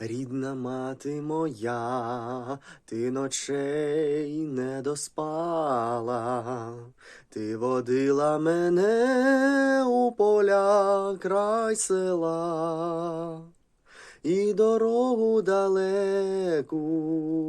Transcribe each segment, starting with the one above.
Рідна мати моя, ти ночей не доспала, ти водила мене у поля край села. І дорогу далеку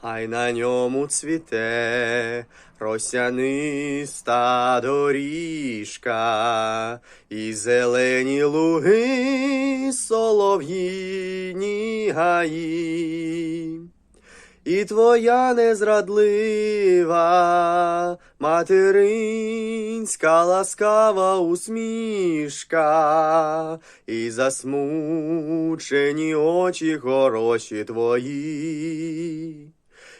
Хай на ньому цвіте росяниста доріжка, і зелені луги, солов'їні гаї. І твоя незрадлива материнська ласкава усмішка, і засмучені очі хороші твої.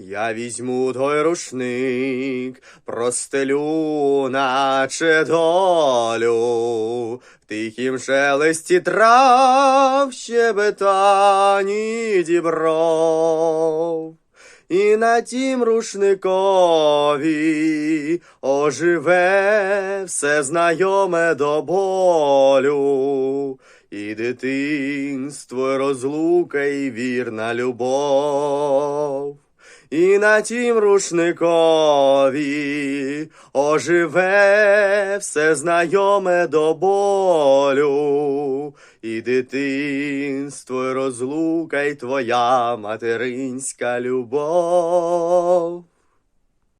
Я візьму той рушник, простелю, наче долю, в тихім шелесті трав, щебетані дібров. І на тім рушникові оживе все знайоме до болю, і дитинство, розлука, і вірна любов. І на тім рушникові оживе все знайоме до болю, і дитинство, і розлука, і твоя материнська любов.